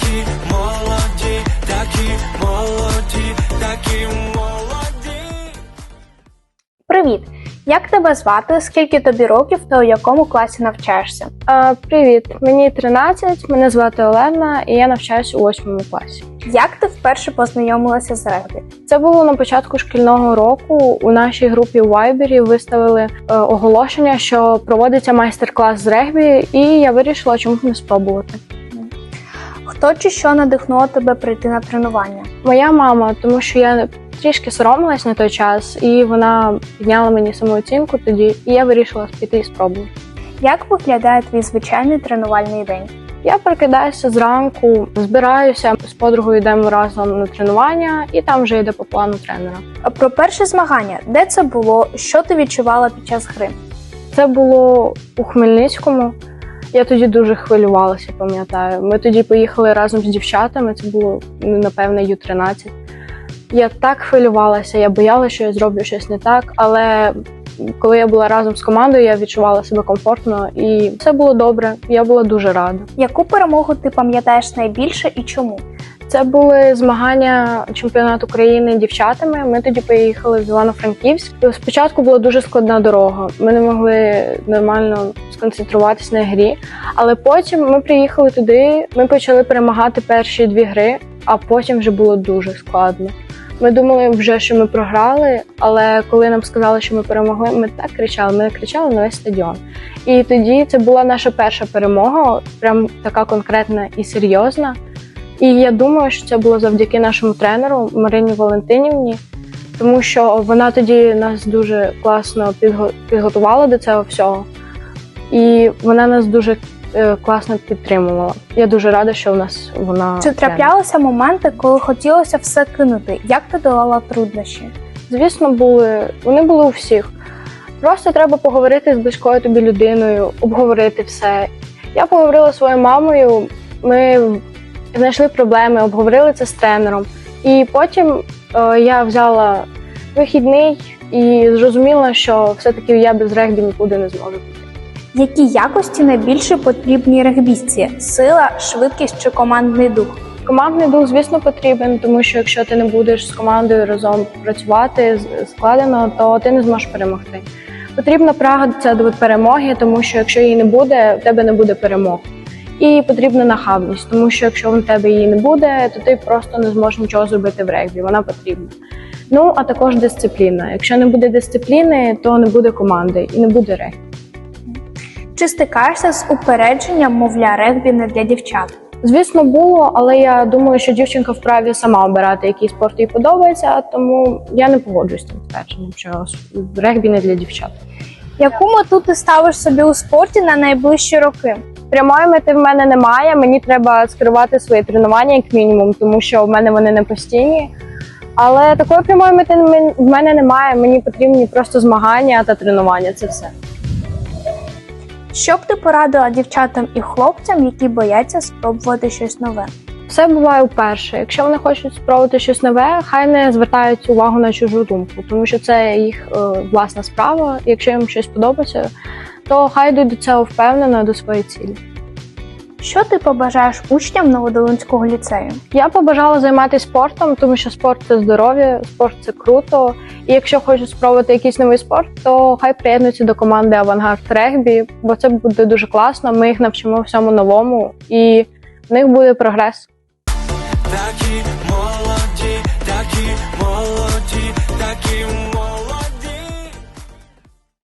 такі молоді, такі молоді, такі молоді. Привіт! Як тебе звати? Скільки тобі років та у якому класі навчаєшся? А, привіт, мені 13, мене звати Олена, і я навчаюся у 8 класі. Як ти вперше познайомилася з регбі? Це було на початку шкільного року. У нашій групі у Вайбері виставили е, оголошення, що проводиться майстер-клас з регбі, і я вирішила, чому б не спробувати. Хто чи що надихнуло тебе прийти на тренування? Моя мама, тому що я трішки соромилась на той час, і вона підняла мені самооцінку тоді, і я вирішила піти і спробувати. Як виглядає твій звичайний тренувальний день? Я прокидаюся зранку, збираюся з подругою, йдемо разом на тренування, і там вже йде по плану тренера. А Про перше змагання, де це було, що ти відчувала під час гри? Це було у Хмельницькому. Я тоді дуже хвилювалася, пам'ятаю. Ми тоді поїхали разом з дівчатами. Це було напевно, напевне Ю-13. Я так хвилювалася, я боялася, що я зроблю щось не так. Але коли я була разом з командою, я відчувала себе комфортно і все було добре. Я була дуже рада. Яку перемогу ти пам'ятаєш найбільше і чому? Це були змагання чемпіонату України дівчатами. Ми тоді поїхали в Івано-Франківськ. Спочатку була дуже складна дорога. Ми не могли нормально сконцентруватись на грі. Але потім ми приїхали туди. Ми почали перемагати перші дві гри, а потім вже було дуже складно. Ми думали вже, що ми програли, але коли нам сказали, що ми перемогли, ми так кричали. Ми кричали на весь стадіон. І тоді це була наша перша перемога, прям така конкретна і серйозна. І я думаю, що це було завдяки нашому тренеру Марині Валентинівні, тому що вона тоді нас дуже класно підго- підготувала до цього всього, і вона нас дуже е, класно підтримувала. Я дуже рада, що в нас вона Чи траплялися моменти, коли хотілося все кинути? Як ти долала труднощі? Звісно, були вони були у всіх. Просто треба поговорити з близькою тобі людиною, обговорити все. Я поговорила зі своєю мамою. Ми знайшли проблеми, обговорили це з тренером. І потім е, я взяла вихідний і зрозуміла, що все-таки я без регбі нікуди не зможу. Які якості найбільше потрібні регбістці? Сила, швидкість чи командний дух? Командний дух, звісно, потрібен, тому що якщо ти не будеш з командою разом працювати складено, то ти не зможеш перемогти. Потрібна прага до перемоги, тому що якщо її не буде, в тебе не буде перемог. І потрібна нахабність, тому що якщо в тебе її не буде, то ти просто не зможеш нічого зробити в регбі. Вона потрібна. Ну а також дисципліна. Якщо не буде дисципліни, то не буде команди і не буде регбі. Чи стикаєшся з упередженням, мовля, регбі не для дівчат? Звісно, було, але я думаю, що дівчинка вправі сама обирати, який спорт їй подобається, тому я не погоджуюсь з тим твердженням, що регбі не для дівчат. Яку мету ти ставиш собі у спорті на найближчі роки? Прямої мети в мене немає. Мені треба скерувати свої тренування як мінімум, тому що в мене вони не постійні. Але такої прямої мети в мене немає. Мені потрібні просто змагання та тренування. Це все. Що б ти порадила дівчатам і хлопцям, які бояться спробувати щось нове? Все буває вперше. Якщо вони хочуть спробувати щось нове, хай не звертають увагу на чужу думку, тому що це їх е, власна справа. Якщо їм щось подобається, то хай до цього впевнено до своєї цілі. Що ти побажаєш учням Новодолинського ліцею? Я побажала займатися спортом, тому що спорт це здоров'я, спорт це круто. І якщо хочу спробувати якийсь новий спорт, то хай приєднуються до команди Авангард Регбі, бо це буде дуже класно. Ми їх навчимо всьому новому, і в них буде прогрес. Такі молоді, такі молоді, такі молоді.